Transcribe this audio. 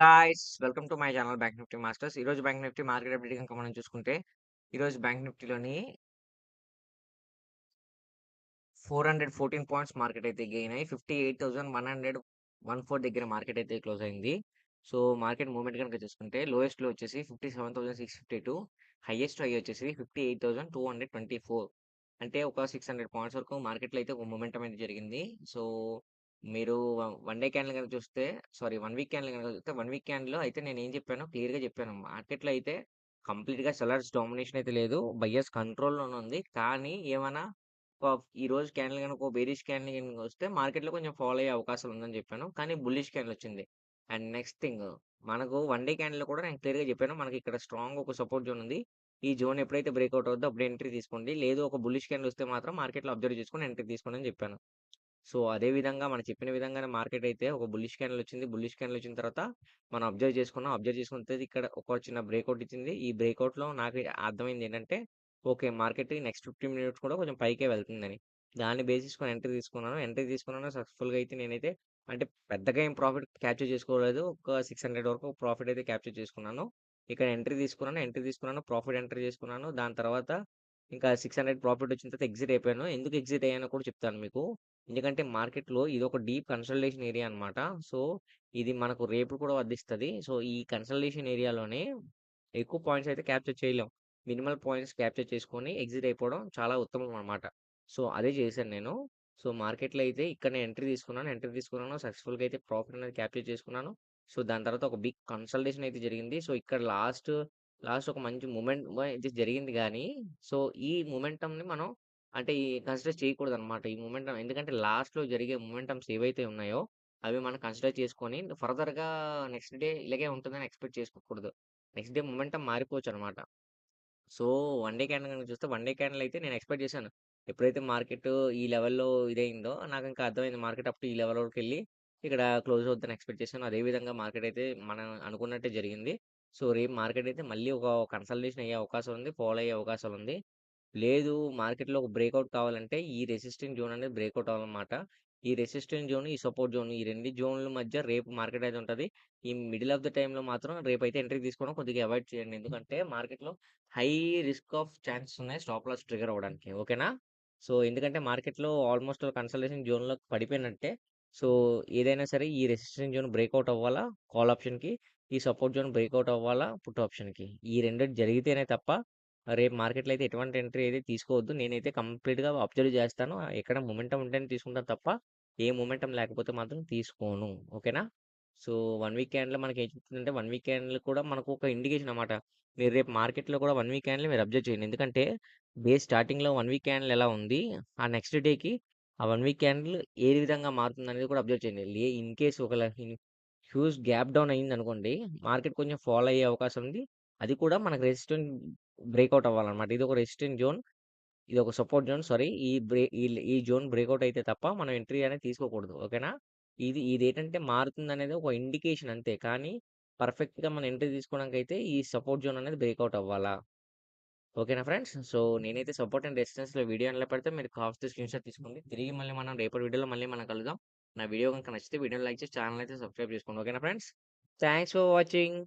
Guys! Welcome to my channel bank nifty masters. ఈ రోజు bank nifty market update కనుక మనం చూసుకుంటే ఈరోజు bank నిఫ్టీలోని four hundred fourteen points market అయితే గెయిన్ అయ్యి fifty eight thousand one hundred one four దగ్గర మార్కెట్ అయితే క్లోజ్ అయింది. సో మార్కెట్ మూవ్మెంట్ కనుక చూసుకుంటే లోయెస్ట్లో వచ్చేసి fifty seven thousand six fifty two highest high వచ్చేసి fifty eight thousand two hundred twenty four. అంటే ఒక సిక్స్ హండ్రెడ్ పాయింట్స్ వరకు మార్కెట్లో అయితే ఒక మూమెంటం అయితే జరిగింది. సో మీరు వన్ డే క్యాండిల్ కనుక చూస్తే సారీ వన్ వీక్ క్యాండిల్ కనుక చూస్తే వన్ వీక్ క్యాండిల్ అయితే నేను ఏం చెప్పాను క్లియర్గా చెప్పాను. మార్కెట్లో అయితే కంప్లీట్గా సెలర్స్ డామినేషన్ అయితే లేదు బయ్యర్స్ కంట్రోల్లోనే ఉంది. కానీ ఏమైనా ఈ రోజు క్యాండిల్ కనుక బేరిష్ క్యాండిల్ కనుక వస్తే మార్కెట్లో కొంచెం ఫాలో అయ్యే అవకాశం ఉందని చెప్పాను. కానీ బుల్లిష్ క్యాండిల్ వచ్చింది. అండ్ నెక్స్ట్ థింగ్ మనకు వన్ డే క్యాండిల్ కూడా నేను క్లియర్గా చెప్పాను మనకి ఇక్కడ స్ట్రాంగ్ ఒక సపోర్ట్ జోన్ ఉంది. ఈ జోన్ ఎప్పుడైతే బ్రేక్అవుట్ అవుతుందో అప్పుడు ఎంట్రీ తీసుకోండి. లేదు ఒక బుల్లిష్ క్యాండిల్ వస్తే మాత్రం మార్కెట్లో అబ్జర్వ్ చేసుకొని ఎంట్రీ తీసుకోండి అని చెప్పాను. సో అదే విధంగా మనం చెప్పిన విధంగానే మార్కెట్ అయితే ఒక బుల్లిష్ క్యాండిల్ వచ్చింది. బుల్లిష్ క్యాండిల్ వచ్చిన తర్వాత మనం అబ్జర్వ్ చేసుకున్నాం. అబ్జర్వ్ చేసుకుంటే ఇక్కడ ఒక చిన్న బ్రేక్అవుట్ ఇచ్చింది. ఈ బ్రేక్అవుట్లో నాకు అర్థమైంది ఏంటంటే okay market next fifteen minutes కూడా కొంచెం పైకే వెళ్తుందని. దాన్ని బేసిస్ కొని ఎంట్రీ తీసుకున్నాను. ఎంట్రీ తీసుకున్నాను. సక్సెస్ఫుల్గా అయితే నేనైతే అంటే పెద్దగా ఏం ప్రాఫిట్ క్యాప్చర్ చేసుకోలేదు. ఒక సిక్స్ హండ్రెడ్ వరకు ప్రాఫిట్ అయితే క్యాప్చర్ చేసుకున్నాను. ఇక్కడ ఎంట్రీ తీసుకున్నాను. ఎంట్రీ తీసుకున్నాను. ప్రాఫిట్ ఎంట్రీ చేసుకున్నాను. దాని తర్వాత ఇంకా సిక్స్ హండ్రెడ్ ప్రాఫిట్ వచ్చిన తర్వాత ఎగ్జిట్ అయిపోయాను. ఎందుకు ఎగ్జిట్ అయ్యానో కూడా చెప్తాను మీకు. ఎందుకంటే మార్కెట్లో ఇది ఒక డీప్ కన్సల్టేషన్ ఏరియా అనమాట సో ఇది మనకు రేపు కూడా వర్ధిస్తుంది సో ఈ కన్సల్టేషన్ ఏరియాలోనే ఎక్కువ పాయింట్స్ అయితే క్యాప్చర్ చేయలేం. మినిమల్ పాయింట్స్ క్యాప్చర్ చేసుకొని ఎగ్జిట్ అయిపోవడం చాలా ఉత్తమం అనమాట సో అదే చేశాను నేను. సో మార్కెట్లో అయితే ఇక్కడ నేను ఎంట్రీ తీసుకున్నాను. ఎంట్రీ తీసుకున్నాను. సక్సెస్ఫుల్గా అయితే ప్రాఫిట్ అనేది క్యాప్చర్ చేసుకున్నాను. సో దాని తర్వాత ఒక బిగ్ కన్సల్టేషన్ అయితే జరిగింది. సో ఇక్కడ లాస్ట్ లాస్ట్ ఒక మంచి మూమెంట్ ఇది జరిగింది కానీ సో ఈ మూమెంటంని మనం అంటే ఈ కన్సిడర్ చేయకూడదు అనమాట ఈ మూమెంటం ఎందుకంటే లాస్ట్లో జరిగే మూమెంటమ్స్ ఏవైతే ఉన్నాయో అవి మనం కన్సిడర్ చేసుకొని ఫర్దర్గా నెక్స్ట్ డే ఇలాగే ఉంటుందని ఎక్స్పెక్ట్ చేసుకోకూడదు. నెక్స్ట్ డే మూమెంటం మారిపోవచ్చు అనమాట సో వన్ డే క్యాండిల్ కనుక చూస్తే వన్ డే క్యాండిల్ అయితే నేను ఎక్స్పెక్ట్ చేశాను. ఎప్పుడైతే మార్కెట్ ఈ లెవెల్లో ఇదైందో నాకు ఇంకా అర్థమైంది మార్కెట్ అప్పుడు ఈ లెవెల్ వరకు వెళ్ళి ఇక్కడ క్లోజ్ అవుతుందని ఎక్స్పెక్ట్ చేశాను. అదే విధంగా మార్కెట్ అయితే మనం అనుకున్నట్టే జరిగింది. సో రేపు మార్కెట్ అయితే మళ్ళీ ఒక కన్సల్టేషన్ అయ్యే అవకాశం ఉంది ఫాలో అయ్యే అవకాశం ఉంది లేదు మార్కెట్లో ఒక బ్రేక్అవుట్ కావాలంటే ఈ రెసిస్టెంట్ జోన్ అనేది బ్రేక్అవుట్ అవ్వాలన్నమాట. ఈ రెసిస్టెంట్ జోన్ ఈ సపోర్ట్ జోన్ ఈ రెండు జోన్ల మధ్య రేపు మార్కెట్ అయితే ఉంటుంది. ఈ మిడిల్ ఆఫ్ ద టైంలో మాత్రం రేపు అయితే ఎంట్రీ తీసుకోవడం కొద్దిగా అవాయిడ్ చేయండి. ఎందుకంటే మార్కెట్లో హై రిస్క్ ఆఫ్ ఛాన్సెస్ ఉన్నాయి. స్టాప్ లాస్ ట్రిగర్ అవ్వడానికి. ఓకేనా? సో ఎందుకంటే మార్కెట్లో ఆల్మోస్ట్ కన్సల్టేషన్ జోన్లో పడిపోయినట్టే సో ఏదైనా సరే ఈ రెసిస్టెంట్ జోన్ బ్రేక్అవుట్ అవ్వాలా? కాల్ ఆప్షన్కి ఈ సపోర్ట్ జోన్ బ్రేక్అవుట్ అవ్వాలా? పుట్ ఆప్షన్కి. ఈ రెండు జరిగితేనే తప్ప రేపు మార్కెట్లో అయితే ఎటువంటి ఎంట్రీ అయితే తీసుకోవద్దు. నేనైతే కంప్లీట్గా అబ్జర్వ్ చేస్తాను. ఎక్కడ మూమెంటం ఉంటేనే తీసుకుంటాను తప్ప ఏ మూమెంటం లేకపోతే మాత్రం తీసుకోను. ఓకేనా? సో వన్ వీక్ క్యాండిల్ మనకి ఏం చెప్తుందంటే వన్ వీక్ క్యాండిల్ కూడా మనకు ఒక ఇండికేషన్ అనమాట మీరు రేపు మార్కెట్లో కూడా వన్ వీక్ క్యాండ్లు మీరు అబ్జర్వ్ చేయండి. ఎందుకంటే డే స్టార్టింగ్లో వన్ వీక్ క్యాండ్లు ఎలా ఉంది? ఆ నెక్స్ట్ డేకి ఆ వన్ వీక్ క్యాండిల్ ఏ విధంగా మారుతుంది అనేది కూడా అబ్జర్వ్ చేయండి లే ఇన్ కేస్ ఒక హ్యూజ్ గ్యాప్ డౌన్ అయింది అనుకోండి మార్కెట్ కొంచెం ఫాలో అయ్యే అవకాశం ఉంది. అది కూడా మనకు రెసిస్టెంట్ బ్రేక్అవుట్ అవ్వాలన్నమాట. ఇది ఒక రెసిస్టెంట్ జోన్ ఇది ఒక సపోర్ట్ జోన్ సారీ ఈ బ్రే ఈ జోన్ బ్రేక్అవుట్ అయితే తప్ప మనం ఎంట్రీ అనేది తీసుకోకూడదు ఓకేనా? ఇది ఇది ఏంటంటే మారుతుంది అనేది ఒక ఇండికేషన్ అంతే. కానీ పర్ఫెక్ట్గా మనం ఎంట్రీ తీసుకోవడానికి అయితే ఈ సపోర్ట్ జోన్ అనేది బ్రేక్అవుట్ అవ్వాలా? ఓకేనా ఫ్రెండ్స్. సో నేనైతే సపోర్ట్ అండ్ రెసిస్టెన్స్లో వీడియో ఎలా పెడితే మీరు కాస్ట్ స్క్రీన్ షాట్ తీసుకోండి. తిరిగి మళ్ళీ మనం రేపటి వీడియోలో మళ్ళీ మనం కలుద్దాం. నా వీడియో కనుక నచ్చితే వీడియో లైక్ చేసి ఛానల్ అయితే సబ్స్క్రైబ్ చేసుకోండి. ఓకేనా ఫ్రెండ్స్. Thanks for watching.